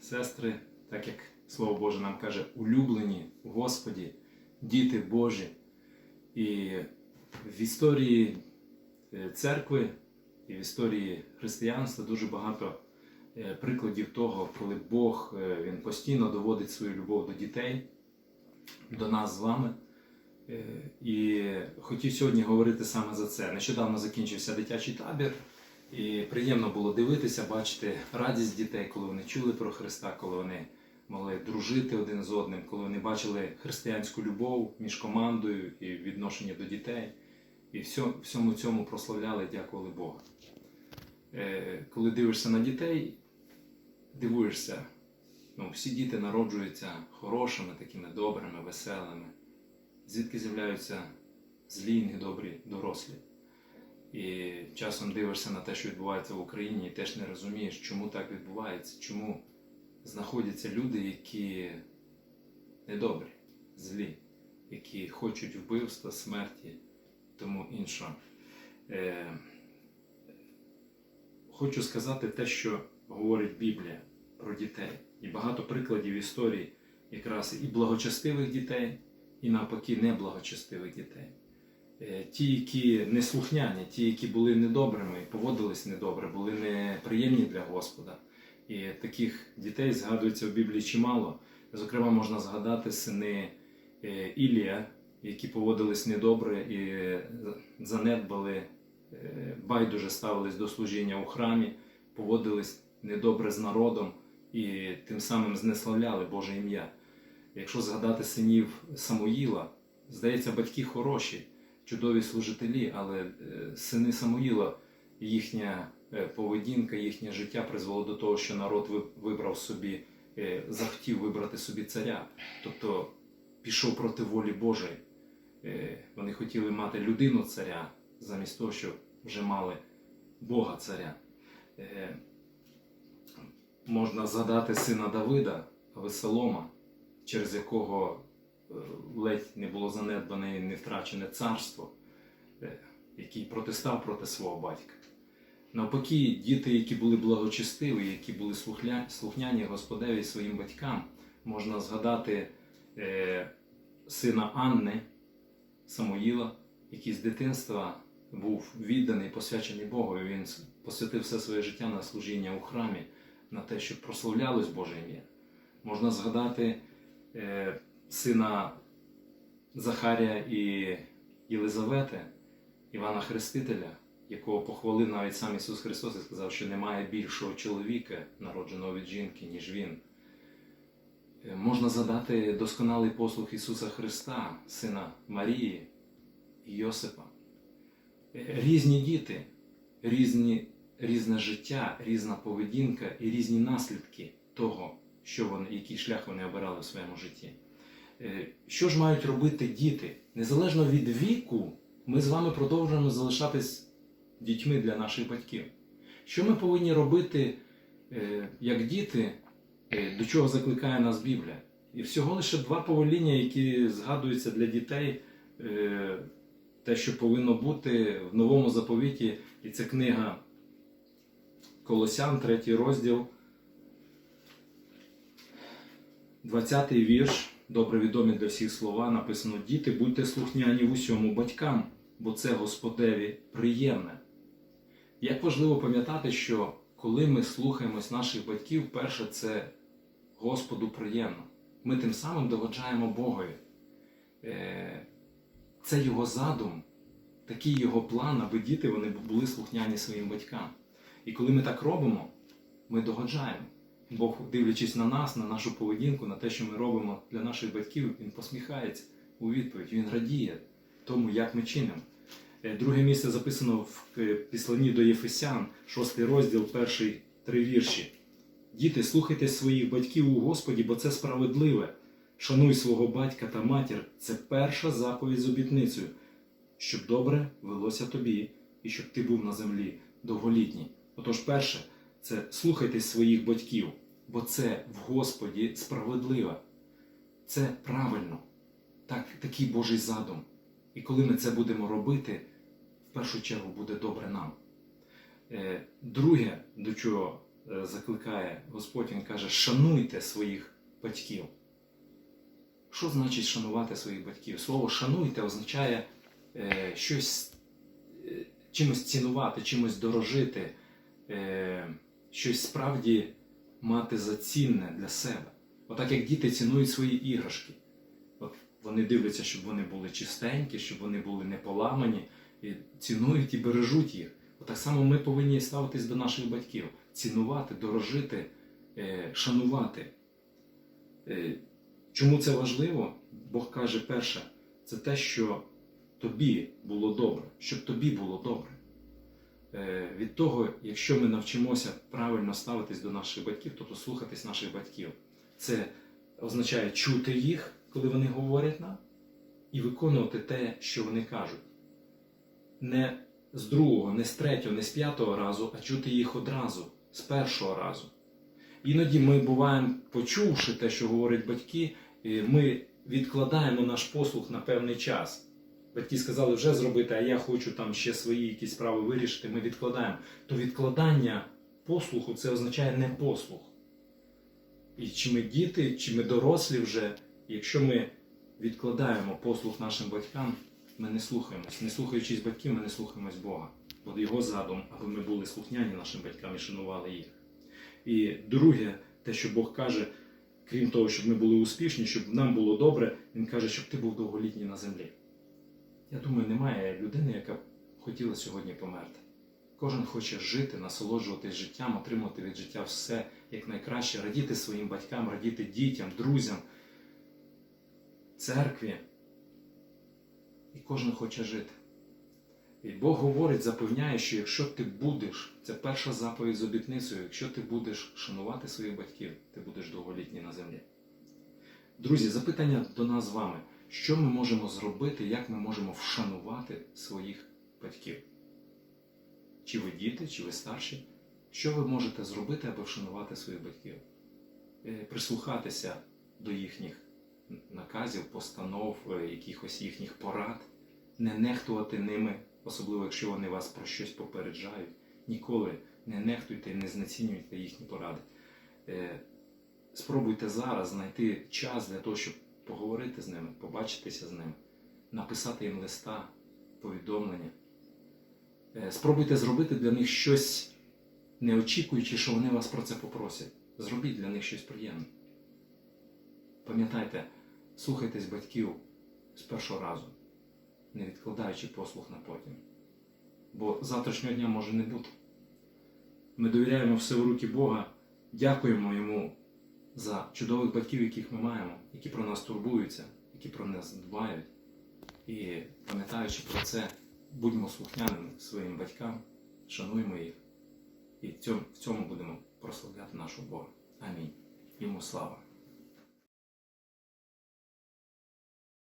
Сестри, так як Слово Боже нам каже, улюблені Господі, діти Божі. І в історії е, церкви і в історії християнства дуже багато е, прикладів того, коли Бог е, він постійно доводить свою любов до дітей, до нас з вами. І хотів сьогодні говорити саме за це. Нещодавно закінчився дитячий табір. І приємно було дивитися, бачити радість дітей, коли вони чули про Христа, коли вони могли дружити один з одним, коли вони бачили християнську любов між командою і відношення до дітей. І всьому цьому прославляли, дякували Богу. Е, Коли дивишся на дітей, дивуєшся, ну, всі діти народжуються хорошими, такими добрими, веселими. Звідки з'являються злі, недобрі дорослі. І часом дивишся на те, що відбувається в Україні, і теж не розумієш, чому так відбувається, чому знаходяться люди, які недобрі, злі, які хочуть вбивства, смерті, тому іншого. Е, хочу сказати те, що говорить Біблія про дітей. І багато прикладів історії якраз і благочестивих дітей, і навпаки неблагочестивих дітей. Е, ті, які неслухняні, ті, які були недобрими, поводились недобре, були неприємні для Господа. І таких дітей згадується в Біблії чимало. Зокрема, можна згадати сини е, Ілія, які поводились недобре і занедбали, е, байдуже ставились до служіння у храмі, поводились недобре з народом і тим самим знеславляли Боже ім'я. Якщо згадати синів Самуїла, здається, батьки хороші чудові служителі, але е, сини Самуїла, їхня е, поведінка, їхнє життя призвело до того, що народ вибрав собі, е, захотів вибрати собі царя, тобто пішов проти волі Божої. Вони хотіли мати людину царя, замість того, щоб вже мали Бога царя. Можна згадати сина Давида, Веселома, через якого ледь не було занедбане і не втрачене царство, е, який протистав проти свого батька. Навпаки, діти, які були благочестиві, які були слухняні Господеві своїм батькам, можна згадати е, сина Анни Самуїла, який з дитинства був відданий, посвячений Богу. Він посвятив все своє життя на служіння у храмі, на те, щоб прославлялось Боже ім'я. Можна згадати е, сина Захарія і Єлизавети, Івана Хрестителя, якого похвалив навіть сам Ісус Христос і сказав, що немає більшого чоловіка, народженого від жінки, ніж Він. Е, Можна задати досконалий послуг Ісуса Христа, сина Марії і Йосипа. Е, Різні діти, різні, різне життя, різна поведінка і різні наслідки того, що вони, який шлях вони обирали в своєму житті. Е, Що ж мають робити діти? Незалежно від віку, ми з вами продовжуємо залишатись дітьми для наших батьків. Що ми повинні робити е, як діти, е, до чого закликає нас Біблія? І всього лише два повеління, які згадуються для дітей, те, що повинно бути в новому заповіті, і це книга Колосян, третій розділ, 20 вірш, добре відомі для всіх слова, написано: Діти, будьте слухняні в усьому батькам, бо це Господеві приємне. Як важливо пам'ятати, що коли ми слухаємось наших батьків, перше це Господу приємно. Ми тим самим догоджаємо Богові. Е, Це його задум, такий його план, аби діти вони були слухняні своїм батькам. І коли ми так робимо, ми догоджаємо. Бог, дивлячись на нас, на нашу поведінку, на те, що ми робимо для наших батьків, він посміхається у відповідь, він радіє тому, як ми чинимо. Е, Друге місце записано в е, післанні до Єфесян, шостий розділ, перший три вірші. Діти, слухайте своїх батьків у Господі, бо це справедливе. Шануй свого батька та матір. Це перша заповідь з обітницею, щоб добре велося тобі і щоб ти був на землі довголітній. Отож, перше, це слухайте своїх батьків, бо це в Господі справедливе. Це правильно. Так, такий Божий задум. І коли ми це будемо робити, в першу чергу буде добре нам. Е, Друге, до чого е, закликає Господь, Він каже, шануйте своїх батьків. Що значить шанувати своїх батьків? Слово шануйте означає е, щось чимось цінувати, чимось дорожити, щось справді мати за цінне для себе. Отак як діти цінують свої іграшки. От вони дивляться, щоб вони були чистенькі, щоб вони були не поламані, і цінують і бережуть їх. Отак само ми повинні ставитись до наших батьків, цінувати, дорожити, е, шанувати. Е, Чому це важливо? Бог каже, перше, це те, що тобі було добре, щоб тобі було добре. Е, Від того, якщо ми навчимося правильно ставитись до наших батьків, тобто слухатись наших батьків, це означає чути їх, коли вони говорять нам, і виконувати те, що вони кажуть. Не з другого, не з третього, не з п'ятого разу, а чути їх одразу, з першого разу. Іноді ми буваємо, почувши те, що говорять батьки, ми відкладаємо наш послух на певний час. Батьки сказали вже зробити, а я хочу там ще свої якісь справи вирішити, ми відкладаємо. То відкладання послуху це означає не послух. І чи ми діти, чи ми дорослі вже, якщо ми відкладаємо послух нашим батькам, ми не слухаємось. Не слухаючись батьків, ми не слухаємось Бога. Бо його задум, аби ми були слухняні нашим батькам і шанували їх. І друге, те, що Бог каже, крім того, щоб ми були успішні, щоб нам було добре, Він каже, щоб ти був довголітній на землі. Я думаю, немає людини, яка б хотіла сьогодні померти. Кожен хоче жити, насолоджуватись життям, отримувати від життя все як радіти своїм батькам, радіти дітям, друзям, церкві. І кожен хоче жити. І Бог говорить, запевняє, що якщо ти будеш, це перша заповідь з обітницею, якщо ти будеш шанувати своїх батьків, ти будеш довголітній на землі. Друзі, запитання до нас з вами. Що ми можемо зробити, як ми можемо вшанувати своїх батьків? Чи ви діти, чи ви старші? Що ви можете зробити, аби вшанувати своїх батьків? Е, Прислухатися до їхніх наказів, постанов, е, якихось їхніх порад, не нехтувати ними, особливо якщо вони вас про щось попереджають, ніколи не нехтуйте і не знецінюйте їхні поради. Е, Спробуйте зараз знайти час для того, щоб поговорити з ними, побачитися з ними, написати їм листа, повідомлення. Е, Спробуйте зробити для них щось, не очікуючи, що вони вас про це попросять. Зробіть для них щось приємне. Пам'ятайте, слухайтесь батьків з першого разу, не відкладаючи послух на потім. Бо завтрашнього дня може не бути. Ми довіряємо все в руки Бога, дякуємо Йому за чудових батьків, яких ми маємо, які про нас турбуються, які про нас дбають. І пам'ятаючи про це, будьмо слухняними своїм батькам, шануємо їх. І в цьому, будемо прославляти нашого Бога. Амінь. Йому слава.